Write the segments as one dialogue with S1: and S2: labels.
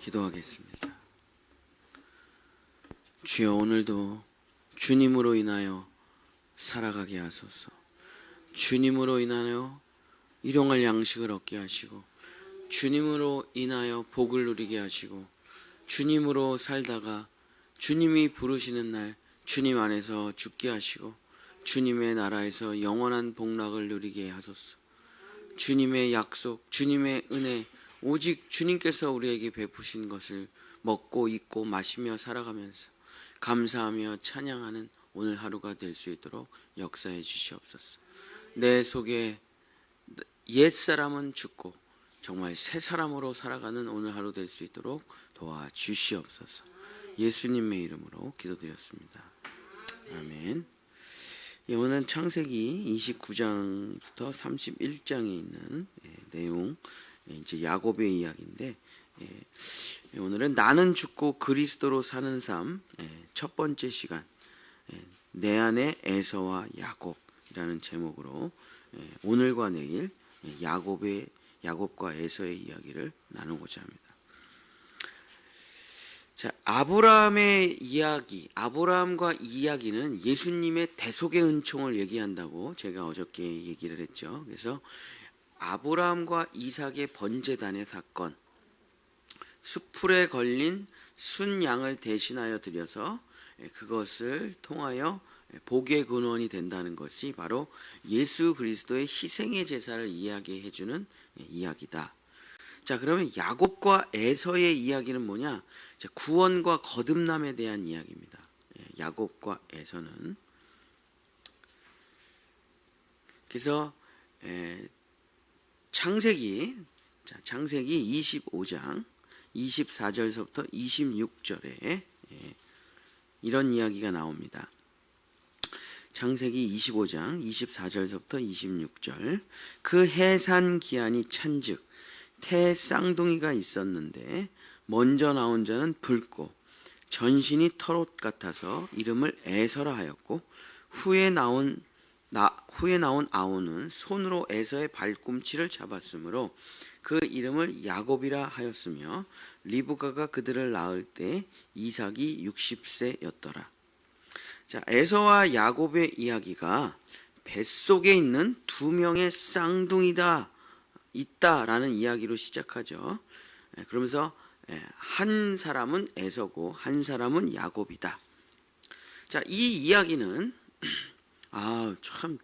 S1: 기도하겠습니다. 주여 오늘도 주님으로 인하여 살아가게 하소서. 주님으로 인하여 일용할 양식을 얻게 하시고 주님으로 인하여 복을 누리게 하시고 주님으로 살다가 주님이 부르시는 날 주님 안에서 죽게 하시고 주님의 나라에서 영원한 복락을 누리게 하소서. 주님의 약속, 주님의 은혜, 오직 주님께서 우리에게 베푸신 것을 먹고 입고 마시며 살아가면서 감사하며 찬양하는 오늘 하루가 될 수 있도록 역사해 주시옵소서. 내 속에 옛 사람은 죽고 정말 새 사람으로 살아가는 오늘 하루 될 수 있도록 도와 주시옵소서. 예수님의 이름으로 기도드렸습니다. 아멘. 예, 오늘 창세기 29장부터 31장에 있는 예, 내용 예, 이제 야곱의 이야기인데 예, 오늘은 나는 죽고 그리스도로 사는 삶 첫 번째 시간 내 안에 에서와 야곱이라는 제목으로 오늘과 내일 야곱의 야곱과 에서의 이야기를 나누고자 합니다. 자, 아브라함의 이야기, 아브라함과 이야기는 예수님의 대속의 은총을 얘기한다고 제가 어저께 얘기를 했죠. 그래서 아브라함과 이삭의 번제단의 사건, 수풀에 걸린 순양을 대신하여 드려서 그것을 통하여 복의 근원이 된다는 것이 바로 예수 그리스도의 희생의 제사를 이야기해 주는 이야기다. 자, 그러면 야곱과 에서의 이야기는 뭐냐? 자, 구원과 거듭남에 대한 이야기입니다. 예, 야곱과 에서는 그래서 에, 창세기 자, 창세기 25장 24절서부터 26절에 예, 이런 이야기가 나옵니다. 창세기 25장 24절서부터 26절 그 해산 기한이 찬즉 태 쌍둥이가 있었는데 먼저 나온 자는 붉고 전신이 털옷 같아서 이름을 에서라 하였고 후에 나온 나, 후에 나온 아우는 손으로 에서의 발꿈치를 잡았으므로 그 이름을 야곱이라 하였으며 리브가가 그들을 낳을 때 이삭이 60세였더라. 자, 에서와 야곱의 이야기가 뱃속에 있는 두 명의 쌍둥이다 있다라는 이야기로 시작하죠. 예, 그러면서 예, 한 사람은 에서고 한 사람은 야곱이다. 자, 이 이야기는 아, 참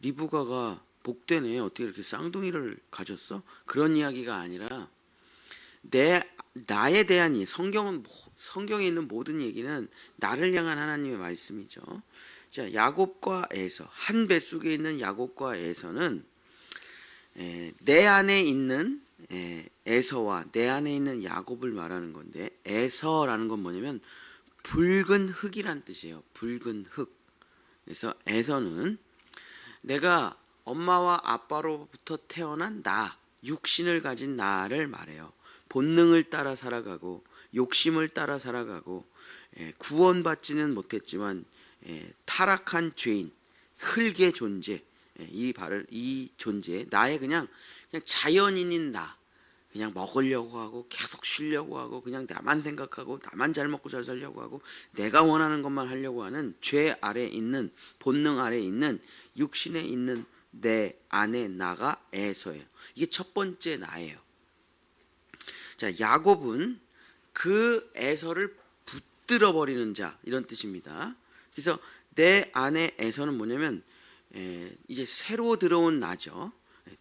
S1: 리브가가 복되네. 어떻게 이렇게 쌍둥이를 가졌어? 그런 이야기가 아니라 내 나에 대한 이 성경은 성경에 있는 모든 얘기는 나를 향한 하나님의 말씀이죠. 자, 야곱과 에서 한 뱃속에 있는 야곱과 에서는 내 안에 있는 에서와 내 안에 있는 야곱을 말하는 건데 에서라는 건 뭐냐면 붉은 흙이란 뜻이에요. 붉은 흙. 그래서 에서는 내가 엄마와 아빠로부터 태어난 나, 육신을 가진 나를 말해요. 본능을 따라 살아가고 욕심을 따라 살아가고 구원받지는 못했지만 타락한 죄인, 흙의 존재, 이 발을 이 존재 나의 그냥 그냥 자연인인 나 그냥 먹으려고 하고 계속 쉬려고 하고 그냥 나만 생각하고 나만 잘 먹고 잘 살려고 하고 내가 원하는 것만 하려고 하는 죄 아래 있는 본능 아래 있는 육신에 있는 내 안에 나가 에서예요. 이게 첫 번째 나예요. 자, 야곱은 그 에서를 붙들어 버리는 자 이런 뜻입니다. 그래서 내 안에 에서는 뭐냐면 에, 이제 새로 들어온 나죠.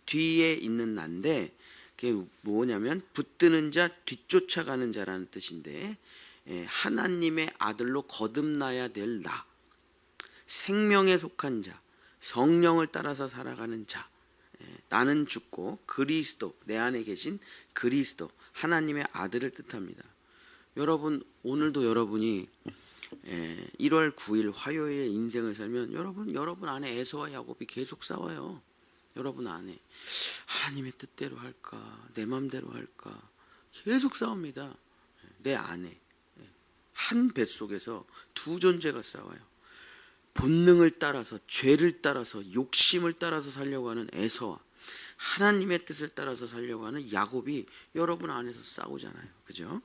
S1: 뒤에 있는 나인데 그게 뭐냐면 붙드는 자 뒤쫓아가는 자라는 뜻인데 에, 하나님의 아들로 거듭나야 될 나. 생명에 속한 자, 성령을 따라서 살아가는 자. 에, 나는 죽고 그리스도 내 안에 계신 그리스도 하나님의 아들을 뜻합니다. 여러분 오늘도 여러분이 1월 9일 화요일에 인생을 살면 여러분 여러분 안에 에서와 야곱이 계속 싸워요. 여러분 안에 하나님의 뜻대로 할까 내 맘대로 할까 계속 싸웁니다. 내 안에 한 뱃속에서 두 존재가 싸워요. 본능을 따라서 죄를 따라서 욕심을 따라서 살려고 하는 에서와 하나님의 뜻을 따라서 살려고 하는 야곱이 여러분 안에서 싸우잖아요. 그죠?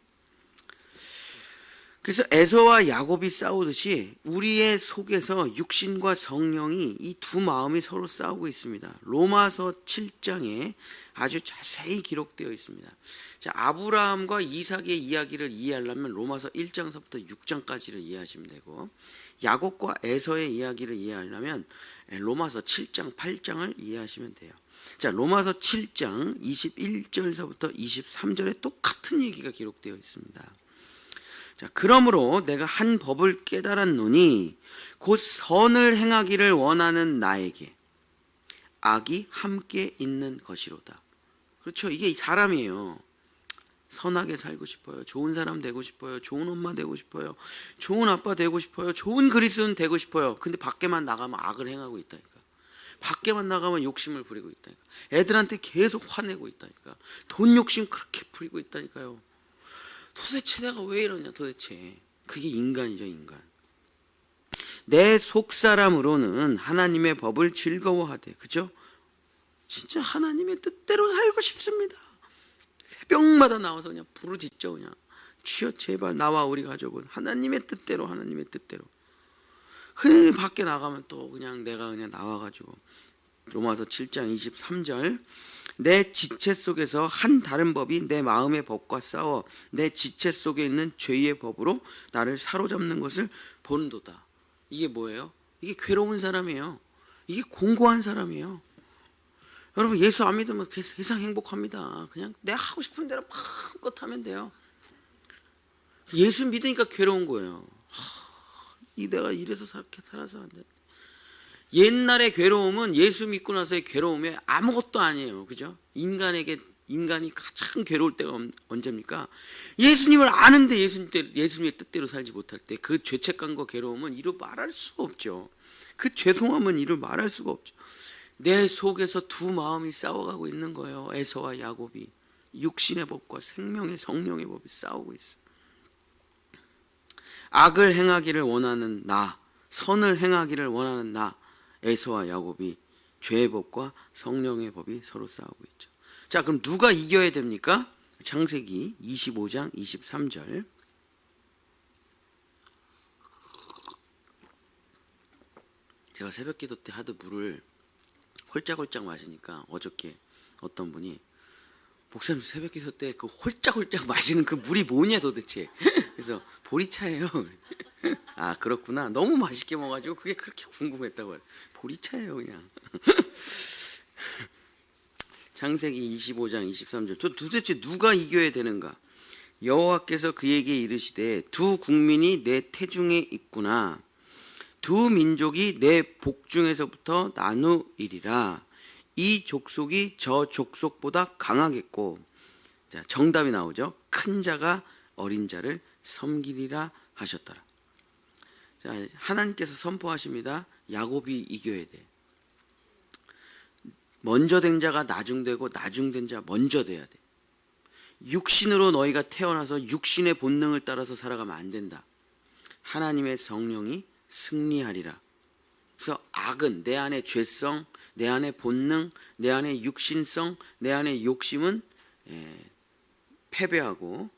S1: 그래서 에서와 야곱이 싸우듯이 우리의 속에서 육신과 성령이 이 두 마음이 서로 싸우고 있습니다. 로마서 7장에 아주 자세히 기록되어 있습니다. 자, 아브라함과 이삭의 이야기를 이해하려면 로마서 1장서부터 6장까지를 이해하시면 되고 야곱과 에서의 이야기를 이해하려면 로마서 7장, 8장을 이해하시면 돼요. 자, 로마서 7장 21절서부터 23절에 똑같은 얘기가 기록되어 있습니다. 자, 그러므로 내가 한 법을 깨달았노니 곧 선을 행하기를 원하는 나에게 악이 함께 있는 것이로다. 그렇죠. 이게 사람이에요. 선하게 살고 싶어요. 좋은 사람 되고 싶어요. 좋은 엄마 되고 싶어요. 좋은 아빠 되고 싶어요. 좋은 그리스도인 되고 싶어요. 근데 밖에만 나가면 악을 행하고 있다니까. 밖에만 나가면 욕심을 부리고 있다니까. 애들한테 계속 화내고 있다니까. 돈 욕심 그렇게 부리고 있다니까요. 도대체 내가 왜 이러냐 도대체. 그게 인간이죠, 인간. 내 속사람으로는 하나님의 법을 즐거워하되, 그죠? 진짜 하나님의 뜻대로 살고 싶습니다. 새벽마다 나와서 그냥 부르짖죠, 그냥. 주여 제발 나와 우리 가족은 하나님의 뜻대로 하나님의 뜻대로. 그냥 밖에 나가면 또 그냥 내가 그냥 나와가지고 로마서 7장 23절 내 지체 속에서 한 다른 법이 내 마음의 법과 싸워 내 지체 속에 있는 죄의 법으로 나를 사로잡는 것을 본도다. 이게 뭐예요? 이게 괴로운 사람이에요. 이게 공고한 사람이에요. 여러분 예수 안 믿으면 세상 행복합니다. 그냥 내가 하고 싶은 대로 마음껏 하면 돼요. 예수 믿으니까 괴로운 거예요. 하, 이 내가 이래서 이렇게 살아서 안 돼. 옛날의 괴로움은 예수 믿고 나서의 괴로움에 아무것도 아니에요. 그죠? 인간에게 인간이 가장 괴로울 때가 언제입니까? 예수님을 아는데 예수님 예수님의 뜻대로 살지 못할 때 그 죄책감과 괴로움은 이루 말할 수가 없죠. 그 죄송함은 이루 말할 수가 없죠. 내 속에서 두 마음이 싸워가고 있는 거예요. 에서와 야곱이 육신의 법과 생명의 성령의 법이 싸우고 있어. 악을 행하기를 원하는 나, 선을 행하기를 원하는 나, 에서와 야곱이 죄의 법과 성령의 법이 서로 싸우고 있죠. 자, 그럼 누가 이겨야 됩니까? 창세기 25장 23절. 제가 새벽 기도 때 하도 물을 홀짝홀짝 마시니까 어저께 어떤 분이 목사님 새벽 기도 때 그 홀짝홀짝 마시는 그 물이 뭐냐 도대체. 그래서 보리차예요. 아 그렇구나. 너무 맛있게 먹어가지고 그게 그렇게 궁금했다고. 보리차예요 그냥. 창세기 25장 23절. 저 도대체 누가 이겨야 되는가? 여호와께서 그에게 이르시되 두 국민이 내 태중에 있구나. 두 민족이 내 복중에서부터 나누이리라. 이 족속이 저 족속보다 강하겠고, 자 정답이 나오죠. 큰 자가 어린 자를 섬기리라 하셨더라. 자 하나님께서 선포하십니다. 야곱이 이겨야 돼. 먼저 된 자가 나중되고 나중된 자 먼저 돼야 돼. 육신으로 너희가 태어나서 육신의 본능을 따라서 살아가면 안 된다. 하나님의 성령이 승리하리라. 그래서 악은 내 안에 죄성, 내 안에 본능, 내 안에 육신성, 내 안에 욕심은 예, 패배하고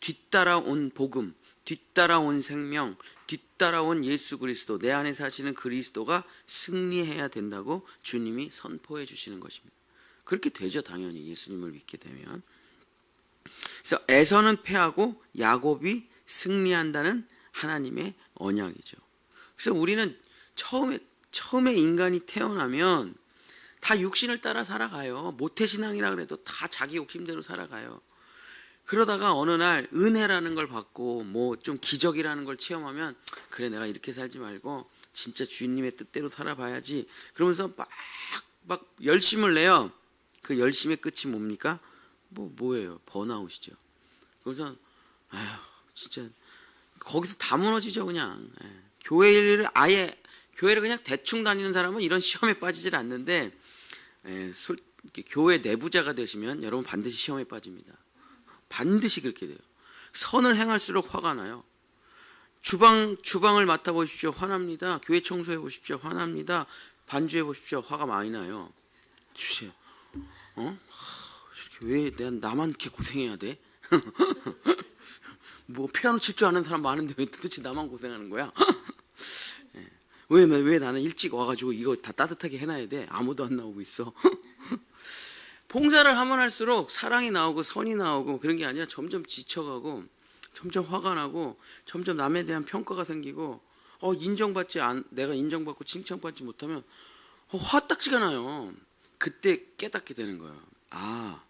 S1: 뒤따라온 복음, 뒤따라온 생명, 뒤따라온 예수 그리스도, 내 안에 사시는 그리스도가 승리해야 된다고 주님이 선포해 주시는 것입니다. 그렇게 되죠, 당연히 예수님을 믿게 되면. 그래서 에서는 패하고 야곱이 승리한다는 하나님의 언약이죠. 그래서 우리는 처음에 처음에 인간이 태어나면 다 육신을 따라 살아가요. 모태신앙이라 그래도 다 자기 욕심대로 살아가요. 그러다가 어느 날 은혜라는 걸 받고 뭐 좀 기적이라는 걸 체험하면 그래 내가 이렇게 살지 말고 진짜 주인님의 뜻대로 살아봐야지. 그러면서 막 막 열심을 내요. 그 열심의 끝이 뭡니까? 뭐 뭐예요? 번아웃이죠. 그래서 아휴 진짜 거기서 다 무너지죠 그냥. 예. 교회를 아예 교회를 그냥 대충 다니는 사람은 이런 시험에 빠지질 않는데 예, 술, 교회 내부자가 되시면 여러분 반드시 시험에 빠집니다. 반드시 그렇게 돼요. 선을 행할수록 화가 나요. 주방 주방을 맡아 보십시오. 화납니다. 교회 청소해 보십시오. 화납니다. 반주해 보십시오. 화가 많이 나요. 어? 하, 왜 내가 나만 이렇게 고생해야 돼? 뭐 피아노 칠 줄 아는 사람 많은데 왜 도대체 나만 고생하는 거야? 예. 왜, 왜 나는 일찍 와가지고 이거 다 따뜻하게 해놔야 돼? 아무도 안 나오고 있어. 봉사를 하면 할수록 사랑이 나오고 선이 나오고 그런 게 아니라 점점 지쳐가고 점점 화가 나고 점점 남에 대한 평가가 생기고 어 인정받지 안 내가 인정받고 칭찬받지 못하면 어, 화딱지가 나요. 그때 깨닫게 되는 거예요. 아,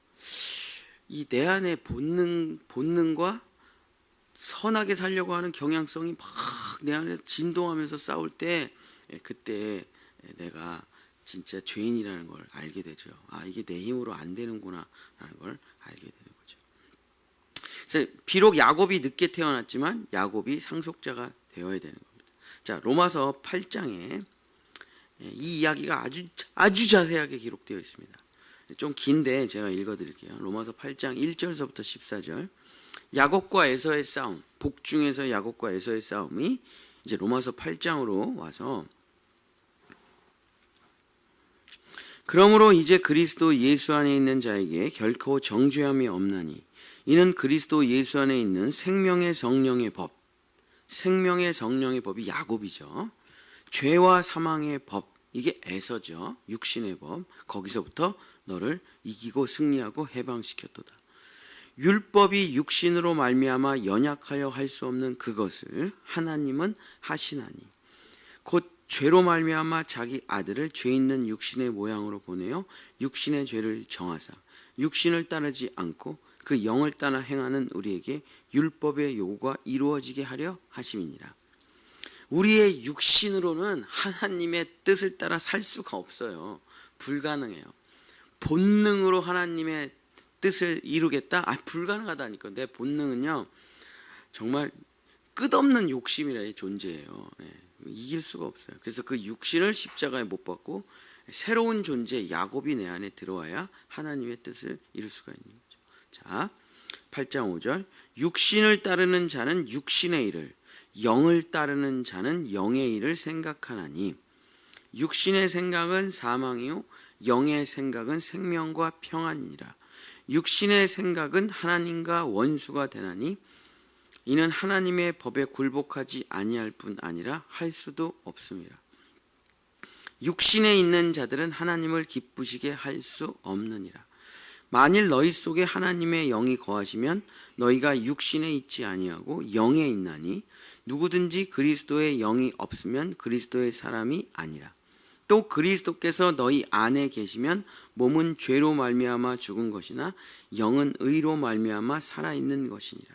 S1: 이 내 안의 본능 본능과 선하게 살려고 하는 경향성이 막 내 안에 진동하면서 싸울 때 예, 그때 내가 진짜 죄인이라는 걸 알게 되죠. 아 이게 내 힘으로 안 되는구나 라는 걸 알게 되는 거죠. 그래서 비록 야곱이 늦게 태어났지만 야곱이 상속자가 되어야 되는 겁니다. 자 로마서 8장에 예, 이 이야기가 아주 아주 자세하게 기록되어 있습니다. 좀 긴데 제가 읽어 드릴게요. 로마서 8장 1절서부터 14절. 야곱과 에서의 싸움, 복중에서 야곱과 에서의 싸움이 이제 로마서 8장으로 와서 그러므로 이제 그리스도 예수 안에 있는 자에게 결코 정죄함이 없나니 이는 그리스도 예수 안에 있는 생명의 성령의 법, 생명의 성령의 법이 야곱이죠. 죄와 사망의 법, 이게 에서죠. 육신의 법. 거기서부터 너를 이기고 승리하고 해방시켰도다. 율법이 육신으로 말미암아 연약하여 할 수 없는 그것을 하나님은 하시나니 곧 죄로 말미암아 자기 아들을 죄 있는 육신의 모양으로 보내어 육신의 죄를 정하사 육신을 따르지 않고 그 영을 따라 행하는 우리에게 율법의 요구가 이루어지게 하려 하심이니라. 우리의 육신으로는 하나님의 뜻을 따라 살 수가 없어요. 불가능해요. 본능으로 하나님의 뜻을 이루겠다? 아, 불가능하다니까. 내 본능은요, 정말 끝없는 욕심이라의 존재예요. 예, 이길 수가 없어요. 그래서 그 육신을 십자가에 못 박고 새로운 존재 야곱이 내 안에 들어와야 하나님의 뜻을 이룰 수가 있는 거죠. 자, 8장 5절. 육신을 따르는 자는 육신의 일을, 영을 따르는 자는 영의 일을 생각하나니 육신의 생각은 사망이요 영의 생각은 생명과 평안이니라. 육신의 생각은 하나님과 원수가 되나니 이는 하나님의 법에 굴복하지 아니할 뿐 아니라 할 수도 없습니다. 육신에 있는 자들은 하나님을 기쁘시게 할 수 없느니라. 만일 너희 속에 하나님의 영이 거하시면 너희가 육신에 있지 아니하고 영에 있나니 누구든지 그리스도의 영이 없으면 그리스도의 사람이 아니라. 또 그리스도께서 너희 안에 계시면 몸은 죄로 말미암아 죽은 것이나 영은 의로 말미암아 살아 있는 것이니라.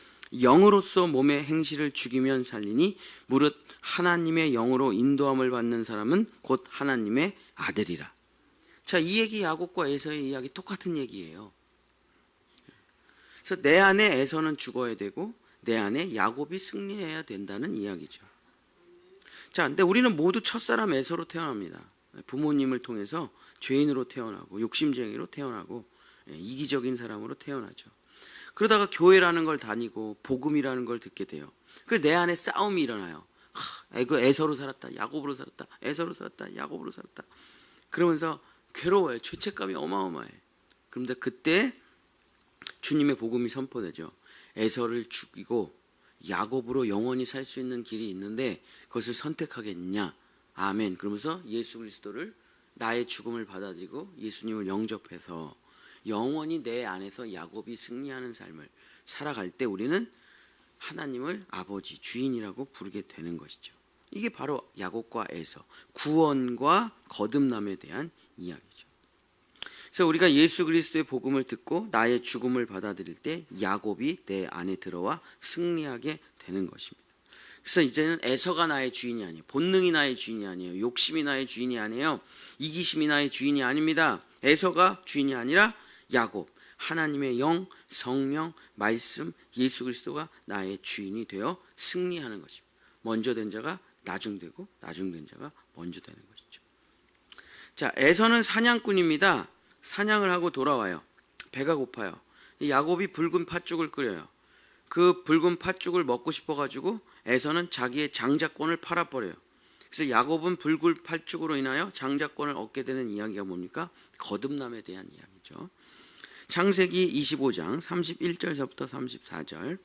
S1: 영으로서 몸의 행실을 죽이면 살리니 무릇 하나님의 영으로 인도함을 받는 사람은 곧 하나님의 아들이라. 자, 이 얘기 야곱과 에서의 이야기 똑같은 얘기예요. 그래서 내 안에 에서는 죽어야 되고 내 안에 야곱이 승리해야 된다는 이야기죠. 자, 근데 우리는 모두 첫사람 에서로 태어납니다. 부모님을 통해서 죄인으로 태어나고 욕심쟁이로 태어나고 예, 이기적인 사람으로 태어나죠. 그러다가 교회라는 걸 다니고 복음이라는 걸 듣게 돼요. 그 내 안에 싸움이 일어나요. 하, 그 에서로 살았다, 야곱으로 살았다, 에서로 살았다, 야곱으로 살았다. 그러면서 괴로워요. 죄책감이 어마어마해. 그런데 그때 주님의 복음이 선포되죠. 에서를 죽이고 야곱으로 영원히 살 수 있는 길이 있는데 그것을 선택하겠냐? 아멘. 그러면서 예수 그리스도를 나의 죽음을 받아들이고 예수님을 영접해서 영원히 내 안에서 야곱이 승리하는 삶을 살아갈 때 우리는 하나님을 아버지 주인이라고 부르게 되는 것이죠. 이게 바로 야곱과 에서 구원과 거듭남에 대한 이야기죠. 그래서 우리가 예수 그리스도의 복음을 듣고 나의 죽음을 받아들일 때 야곱이 내 안에 들어와 승리하게 되는 것입니다. 그래서 이제는 에서가 나의 주인이 아니에요. 본능이 나의 주인이 아니에요. 욕심이 나의 주인이 아니에요. 이기심이 나의 주인이 아닙니다. 에서가 주인이 아니라 야곱 하나님의 영, 성령, 말씀, 예수 그리스도가 나의 주인이 되어 승리하는 것입니다. 먼저 된 자가 나중되고 나중된 자가 먼저 되는 것이죠. 자, 에서는 사냥꾼입니다. 사냥을 하고 돌아와요. 배가 고파요. 이 야곱이 붉은 팥죽을 끓여요. 그 붉은 팥죽을 먹고 싶어 가지고 에서는 자기의 장자권을 팔아 버려요. 그래서 야곱은 붉은 팥죽으로 인하여 장자권을 얻게 되는 이야기가 뭡니까? 거듭남에 대한 이야기죠. 창세기 25장 31절서부터 34절.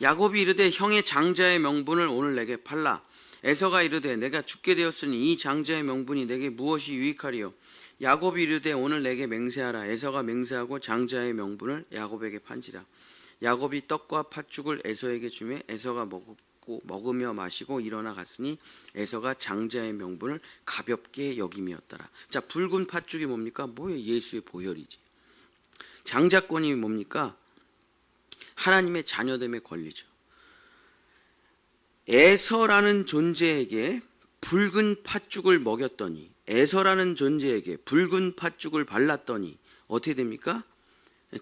S1: 야곱이 이르되 형의 장자의 명분을 오늘 내게 팔라. 에서가 이르되 내가 죽게 되었으니 이 장자의 명분이 내게 무엇이 유익하리요? 야곱이 이르되 오늘 내게 맹세하라. 에서가 맹세하고 장자의 명분을 야곱에게 판지라. 야곱이 떡과 팥죽을 에서에게 주매 에서가 먹고 먹으며 마시고 일어나 갔으니 에서가 장자의 명분을 가볍게 여김이었더라. 자, 붉은 팥죽이 뭡니까? 뭐예요? 예수의 보혈이지. 장자권이 뭡니까? 하나님의 자녀됨의 권리죠. 에서라는 존재에게 붉은 팥죽을 먹였더니 에서라는 존재에게 붉은 팥죽을 발랐더니 어떻게 됩니까?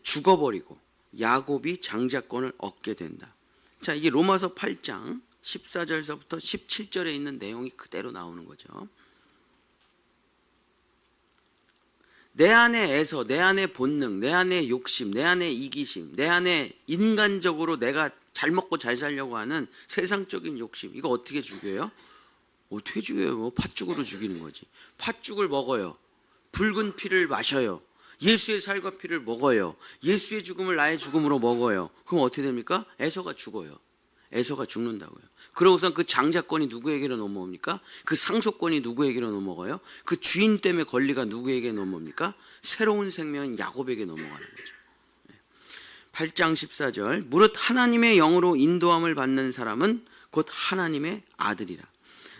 S1: 죽어버리고 야곱이 장자권을 얻게 된다. 자, 이게 로마서 8장 14절서부터 17절에 있는 내용이 그대로 나오는 거죠. 내 안에 에서, 내 안에 본능, 내 안에 욕심, 내 안에 이기심, 내 안에 인간적으로 내가 잘 먹고 잘 살려고 하는 세상적인 욕심, 이거 어떻게 죽여요? 어떻게 죽여요? 뭐 팥죽으로 죽이는 거지. 팥죽을 먹어요. 붉은 피를 마셔요. 예수의 살과 피를 먹어요. 예수의 죽음을 나의 죽음으로 먹어요. 그럼 어떻게 됩니까? 에서가 죽어요. 에서가 죽는다고요. 그러고선 그 장자권이 누구에게로 넘어옵니까? 그 상속권이 누구에게로 넘어가요? 그 주인 때문에 권리가 누구에게 넘어옵니까? 새로운 생명인 야곱에게 넘어가는 거죠. 8장 14절 무릇 하나님의 영으로 인도함을 받는 사람은 곧 하나님의 아들이라.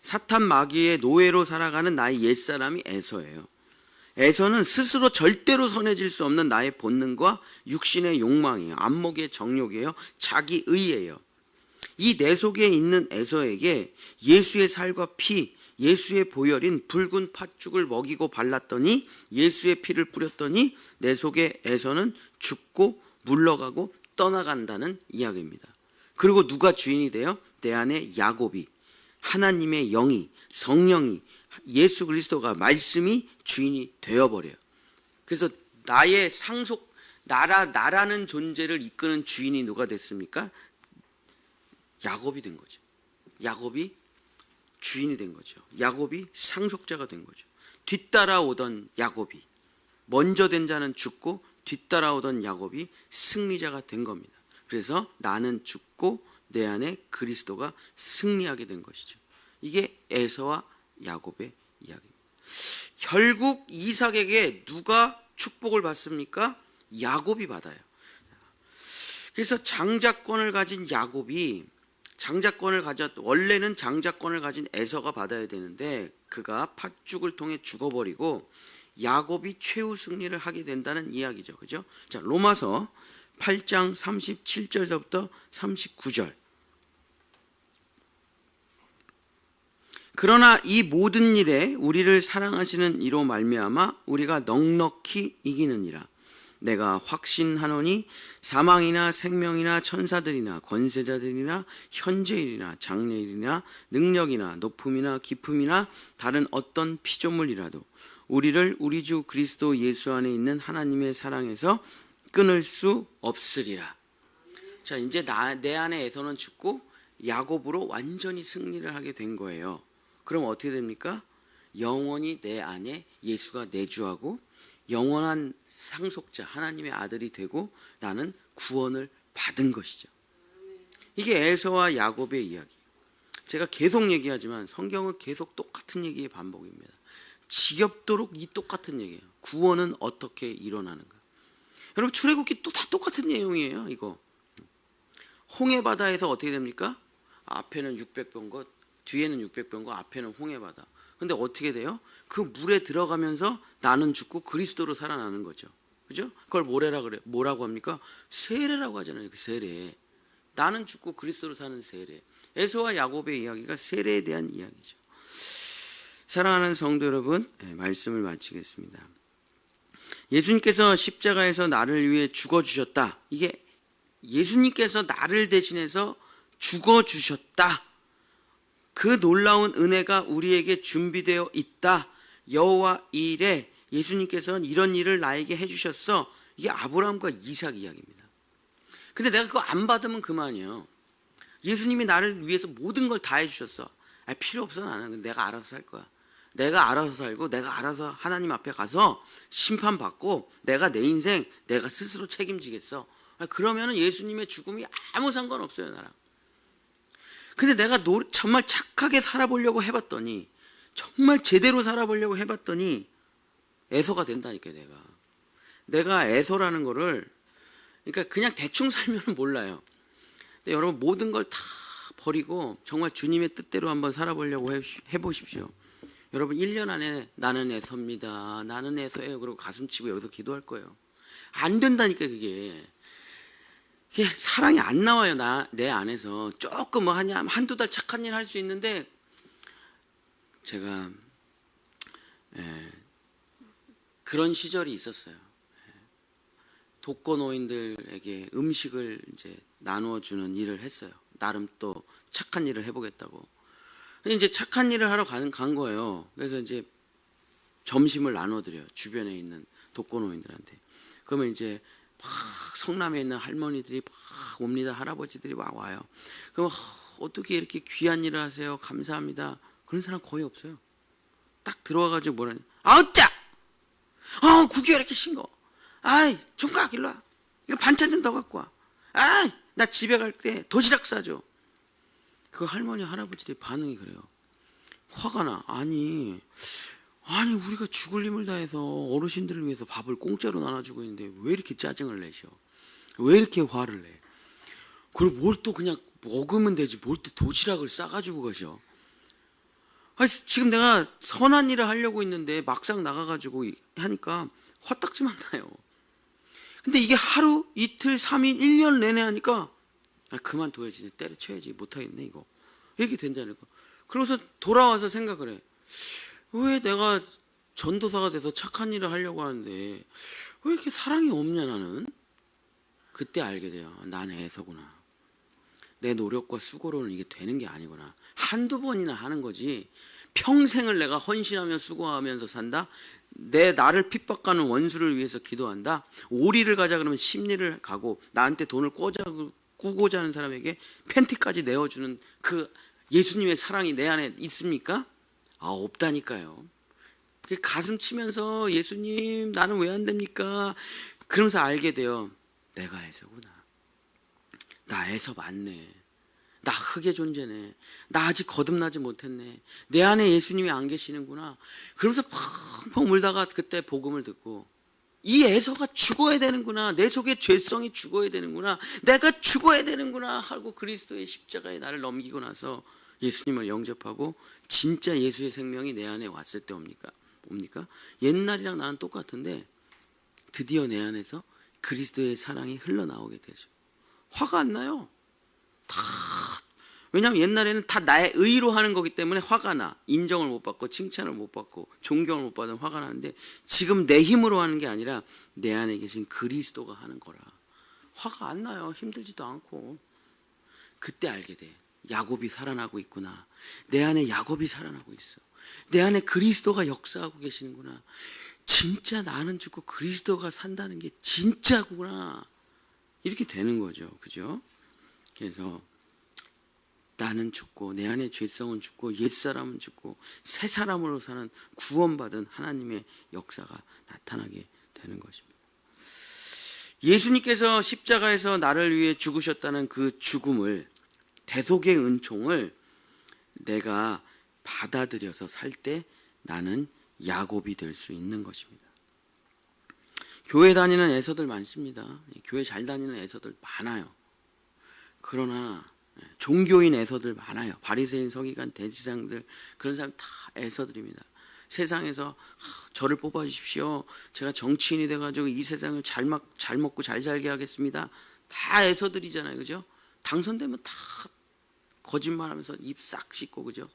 S1: 사탄 마귀의 노예로 살아가는 나의 옛사람이 에서예요. 에서는 스스로 절대로 선해질 수 없는 나의 본능과 육신의 욕망이에요. 안목의 정욕이에요. 자기 의예요. 이 내 속에 있는 에서에게 예수의 살과 피, 예수의 보혈인 붉은 팥죽을 먹이고 발랐더니 예수의 피를 뿌렸더니 내 속에 에서는 죽고 물러가고 떠나간다는 이야기입니다. 그리고 누가 주인이 돼요? 내 안에 야곱이 하나님의 영이 성령이 예수 그리스도가 말씀이 주인이 되어 버려요. 그래서 나의 상속 나라 나라는 존재를 이끄는 주인이 누가 됐습니까? 야곱이 된 거죠. 야곱이 주인이 된 거죠. 야곱이 상속자가 된 거죠. 뒤따라오던 야곱이 먼저 된 자는 죽고 뒤따라오던 야곱이 승리자가 된 겁니다. 그래서 나는 죽고 내 안에 그리스도가 승리하게 된 것이죠. 이게 에서와 야곱의 이야기입니다. 결국 이삭에게 누가 축복을 받습니까? 야곱이 받아요. 그래서 장자권을 가진 야곱이 장자권을 가졌 원래는 장자권을 가진 에서가 받아야 되는데 그가 팥죽을 통해 죽어버리고 야곱이 최후 승리를 하게 된다는 이야기죠. 그죠? 자, 로마서 8장 37절서부터 39절. 그러나 이 모든 일에 우리를 사랑하시는 이로 말미암아 우리가 넉넉히 이기느니라. 내가 확신하노니 사망이나 생명이나 천사들이나 권세자들이나 현재일이나 장래일이나 능력이나 높음이나 깊음이나 다른 어떤 피조물이라도 우리를 우리 주 그리스도 예수 안에 있는 하나님의 사랑에서 끊을 수 없으리라. 자, 이제 나, 내 안에서는 죽고 야곱으로 완전히 승리를 하게 된 거예요. 그럼 어떻게 됩니까? 영원히 내 안에 예수가 내주하고 영원한 상속자 하나님의 아들이 되고 나는 구원을 받은 것이죠. 이게 에서와 야곱의 이야기. 제가 계속 얘기하지만 성경은 계속 똑같은 얘기의 반복입니다. 지겹도록 이 똑같은 얘기예요. 구원은 어떻게 일어나는가? 여러분 출애굽기 또 다 똑같은 내용이에요. 이거 홍해 바다에서 어떻게 됩니까? 앞에는 600병거, 뒤에는 600병거, 앞에는 홍해 바다. 근데 어떻게 돼요? 그 물에 들어가면서 나는 죽고 그리스도로 살아나는 거죠. 그죠? 그걸 뭐래라 그래? 뭐라고 합니까? 세례라고 하잖아요. 그 세례. 나는 죽고 그리스도로 사는 세례. 에서와 야곱의 이야기가 세례에 대한 이야기죠. 사랑하는 성도 여러분, 네, 말씀을 마치겠습니다. 예수님께서 십자가에서 나를 위해 죽어 주셨다. 이게 예수님께서 나를 대신해서 죽어 주셨다. 그 놀라운 은혜가 우리에게 준비되어 있다. 여호와 일에 예수님께서는 이런 일을 나에게 해주셨어. 이게 아브라함과 이삭 이야기입니다. 근데 내가 그거 안 받으면 그만이에요. 예수님이 나를 위해서 모든 걸 다 해주셨어. 아, 필요 없어 나는 내가 알아서 살 거야. 내가 알아서 살고 내가 알아서 하나님 앞에 가서 심판받고 내가 내 인생 내가 스스로 책임지겠어. 아, 그러면은 예수님의 죽음이 아무 상관없어요 나랑. 근데 내가 노, 정말 착하게 살아보려고 해봤더니 정말 제대로 살아보려고 해봤더니 애서가 된다니까 내가. 내가 애서라는 거를 그러니까 그냥 대충 살면 몰라요. 근데 여러분 모든 걸 다 버리고 정말 주님의 뜻대로 한번 살아보려고 해- 해보십시오. 여러분 1년 안에 나는 애서입니다. 나는 애서예요. 그리고 가슴 치고 여기서 기도할 거예요. 안 된다니까 그게. 이게 사랑이 안 나와요. 나 내 안에서 조금 뭐 하냐 한두 달 착한 일 할 수 있는데 제가 예, 그런 시절이 있었어요. 예. 독거 노인들에게 음식을 이제 나누어 주는 일을 했어요. 나름 또 착한 일을 해보겠다고. 이제 착한 일을 하러 가는 간 거예요. 그래서 이제 점심을 나눠드려요. 주변에 있는 독거노인들한테. 그러면 이제 막 성남에 있는 할머니들이 막 옵니다. 할아버지들이 막 와요. 그럼 어떻게 이렇게 귀한 일을 하세요? 감사합니다. 그런 사람 거의 없어요. 딱 들어와가지고 뭐라냐? 아우 짜! 아 국이 왜 이렇게 싱거? 아이 총각 일로 와. 이거 반찬 좀 더 갖고 와. 아이 나 집에 갈 때 도시락 싸줘. 그 할머니 할아버지들의 반응이 그래요. 화가 나. 아니 아니 우리가 죽을 힘을 다해서 어르신들을 위해서 밥을 공짜로 나눠주고 있는데 왜 이렇게 짜증을 내셔? 왜 이렇게 화를 내? 그리고 뭘 또 그냥 먹으면 되지 뭘 또 도시락을 싸가지고 가셔? 아니, 지금 내가 선한 일을 하려고 있는데 막상 나가가지고 하니까 화딱지만 나요. 근데 이게 하루, 이틀, 삼일, 일 년 내내 하니까 아, 그만둬야지, 때려쳐야지, 못하겠네 이거 이렇게 된다니까. 그러고서 돌아와서 생각을 해. 왜 내가 전도사가 돼서 착한 일을 하려고 하는데 왜 이렇게 사랑이 없냐 나는? 그때 알게 돼요. 난 애서구나. 내 노력과 수고로는 이게 되는 게 아니구나. 한두 번이나 하는 거지. 평생을 내가 헌신하며 수고하면서 산다. 내 나를 핍박하는 원수를 위해서 기도한다. 오리를 가자 그러면 심리를 가고 나한테 돈을 꿔자 꾸고자 하는 사람에게 팬티까지 내어주는 그 예수님의 사랑이 내 안에 있습니까? 아 없다니까요. 그 가슴 치면서 예수님 나는 왜 안 됩니까? 그러면서 알게 돼요. 내가 해서구나. 나에서 맞네. 나 흙의 존재네. 나 아직 거듭나지 못했네. 내 안에 예수님이 안 계시는구나. 그러면서 펑펑 울다가 그때 복음을 듣고 이 에서가 죽어야 되는구나. 내 속에 죄성이 죽어야 되는구나. 내가 죽어야 되는구나 하고 그리스도의 십자가에 나를 넘기고 나서 예수님을 영접하고 진짜 예수의 생명이 내 안에 왔을 때 옵니까? 옵니까? 옛날이랑 나는 똑같은데 드디어 내 안에서 그리스도의 사랑이 흘러나오게 되죠. 화가 안 나요. 다 왜냐하면 옛날에는 다 나의 의로 하는 거기 때문에 화가 나. 인정을 못 받고 칭찬을 못 받고 존경을 못 받으면 화가 나는데 지금 내 힘으로 하는 게 아니라 내 안에 계신 그리스도가 하는 거라. 화가 안 나요. 힘들지도 않고. 그때 알게 돼. 야곱이 살아나고 있구나. 내 안에 야곱이 살아나고 있어. 내 안에 그리스도가 역사하고 계시는구나. 진짜 나는 죽고 그리스도가 산다는 게 진짜구나. 이렇게 되는 거죠. 그죠? 그래서 나는 죽고 내 안에 죄성은 죽고 옛사람은 죽고 새 사람으로 사는 구원받은 하나님의 역사가 나타나게 되는 것입니다. 예수님께서 십자가에서 나를 위해 죽으셨다는 그 죽음을 대속의 은총을 내가 받아들여서 살 때 나는 야곱이 될 수 있는 것입니다. 교회 다니는 애서들 많습니다. 교회 잘 다니는 애서들 많아요. 그러나 종교인 애서들 많아요. 바리새인, 서기관, 대지상들 그런 사람 다 애서들입니다. 세상에서 하, 저를 뽑아 주십시오. 제가 정치인이 돼 가지고 이 세상을 잘, 막, 잘 먹고 잘 살게 하겠습니다. 다 애서들이잖아요. 그죠? 당선되면 다 거짓말하면서 입 싹 씻고 그죠?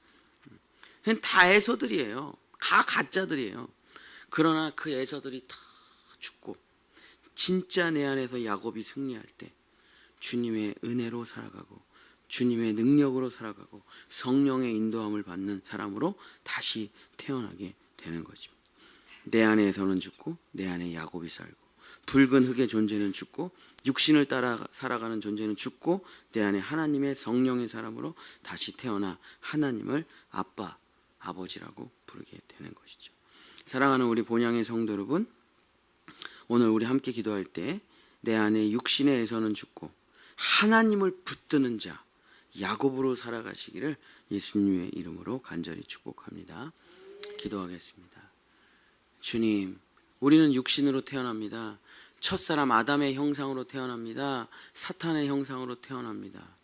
S1: 다 애서들이에요. 다 가짜들이에요. 그러나 그 애서들이 다 죽고 진짜 내 안에서 야곱이 승리할 때 주님의 은혜로 살아가고 주님의 능력으로 살아가고 성령의 인도함을 받는 사람으로 다시 태어나게 되는 것입니다. 내 안에서는 죽고 내 안에 야곱이 살고 붉은 흙의 존재는 죽고 육신을 따라 살아가는 존재는 죽고 내 안에 하나님의 성령의 사람으로 다시 태어나 하나님을 아빠 아버지라고 부르게 되는 것이죠. 사랑하는 우리 본향의 성도 여러분, 오늘 우리 함께 기도할 때 내 안에 육신의 에서는 죽고 하나님을 붙드는 자 야곱으로 살아가시기를 예수님의 이름으로 간절히 축복합니다. 기도하겠습니다. 주님, 우리는 육신으로 태어납니다. 첫사람 아담의 형상으로 태어납니다. 사탄의 형상으로 태어납니다.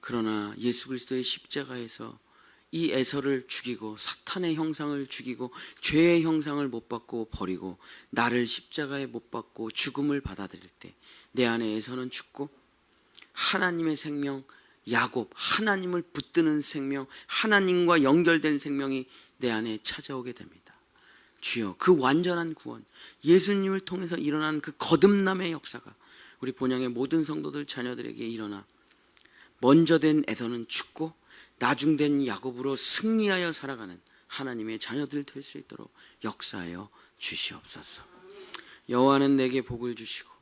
S1: 그러나 예수 그리스도의 십자가에서 이 에서를 죽이고 사탄의 형상을 죽이고 죄의 형상을 못 받고 버리고 나를 십자가에 못 받고 죽음을 받아들일 때 내 안에 에서는 죽고 하나님의 생명 야곱 하나님을 붙드는 생명 하나님과 연결된 생명이 내 안에 찾아오게 됩니다. 주여 그 완전한 구원 예수님을 통해서 일어난 그 거듭남의 역사가 우리 본향의 모든 성도들 자녀들에게 일어나 먼저 된 에서는 죽고 나중 된 야곱으로 승리하여 살아가는 하나님의 자녀들 될 수 있도록 역사하여 주시옵소서. 여호와는 내게 복을 주시고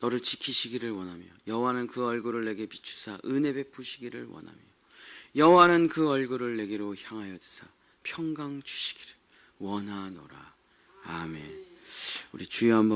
S1: 너를 지키시기를 원하며 여호와는 그 얼굴을 내게 비추사 은혜 베푸시기를 원하며 여호와는 그 얼굴을 내게로 향하여 드사 평강 주시기를 원하노라. 아멘. 우리 주여 한번